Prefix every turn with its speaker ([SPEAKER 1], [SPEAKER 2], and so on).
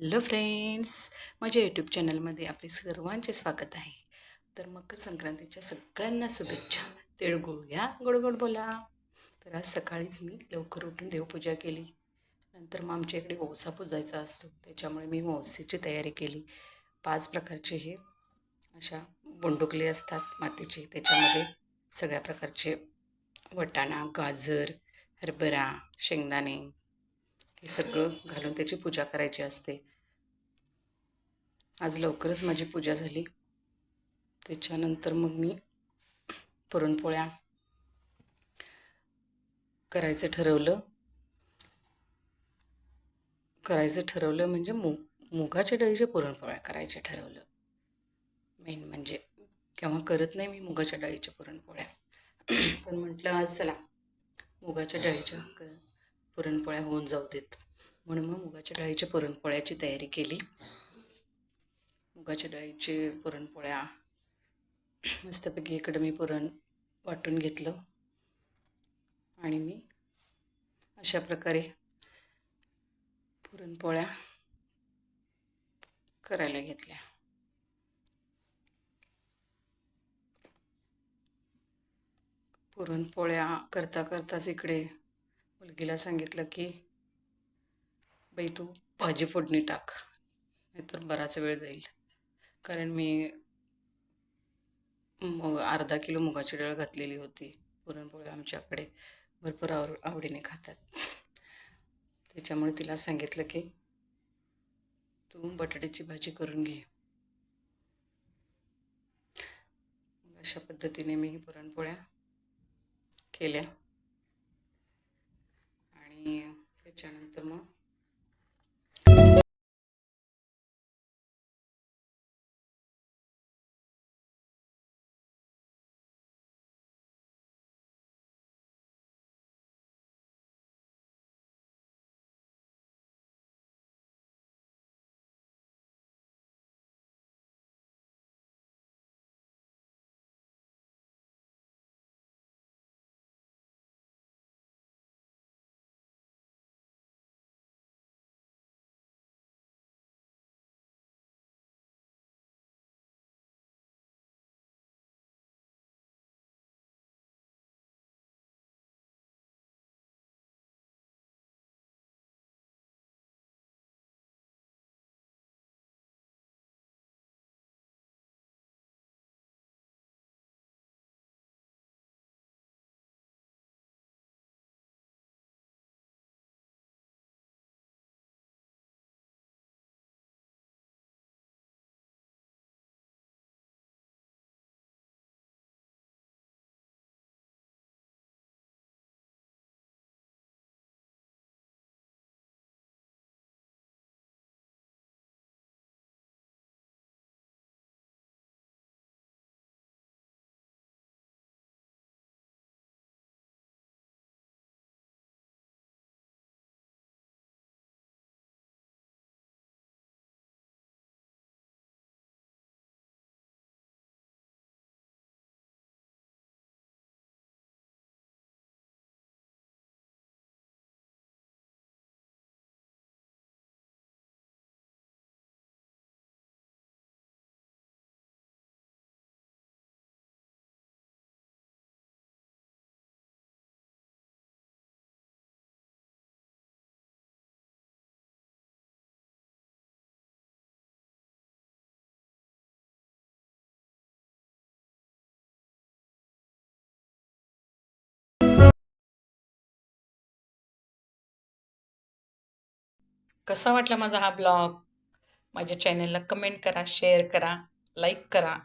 [SPEAKER 1] Hello friends माझ्या YouTube चॅनलमध्ये आपले सर्वांचे स्वागत आहे. तर मकर संक्रांतीच्या सगळ्यांना शुभेच्छा. तिळगुळ घ्या गोडगोड बोला. तर आज सकाळीच मी लवकर उठून देवपूजा केली. नंतर मग आमच्या इकडे ओसा पुजायचा असतो त्याच्यामुळे मी ओसेची तयारी केली. पाच प्रकारचे हे अशा बोंडुकले असतात मातीचे त्याच्यामध्ये सगळ्या प्रकारचे वटाणा गाजर हरभरा शेंगदाणे हे सगळं घालून त्याची पूजा करायची असते. आज लवकरच माझी पूजा झाली. त्याच्यानंतर मग मी पुरणपोळ्या करायचं ठरवलं. करायचं ठरवलं म्हणजे मु मुगाच्या डाळीच्या पुरणपोळ्या करायच्या ठरवलं. मेन म्हणजे केव्हा करत नाही मी मुगाच्या डाळीच्या पुरणपोळ्या. पण म्हटलं आज चला मुगाच्या डाळीच्या पुरणपोळ्या होऊन जाऊ देत. म्हणून मग मुगाच्या डाळीच्या पुरणपोळ्याची तयारी केली. मुगाच्या डाळीचे पुरणपोळ्या मस्तपैकी इकडं मी पुरण वाटून घेतलं. आणि मी अशा प्रकारे पुरणपोळ्या करायला घेतल्या. पुरणपोळ्या करता करताच इकडे मुलगीला सांगितलं की बाई तू भाजी फोडणी टाक नाहीतर बराच वेळ जाईल. कारण मी मग अर्धा किलो मुगाची डाळ घातलेली होती पुरणपोळी आमच्याकडे भरपूर आव आवडीने खातात. त्याच्यामुळे तिला सांगितलं की तू बटाट्याची भाजी करून घे. अशा पद्धतीने मी पुरणपोळ्या केल्या. आणि त्याच्यानंतर मग कसा वाटला माझा हा ब्लॉग? माझ्या चॅनलला कमेंट करा शेअर करा लाईक करा.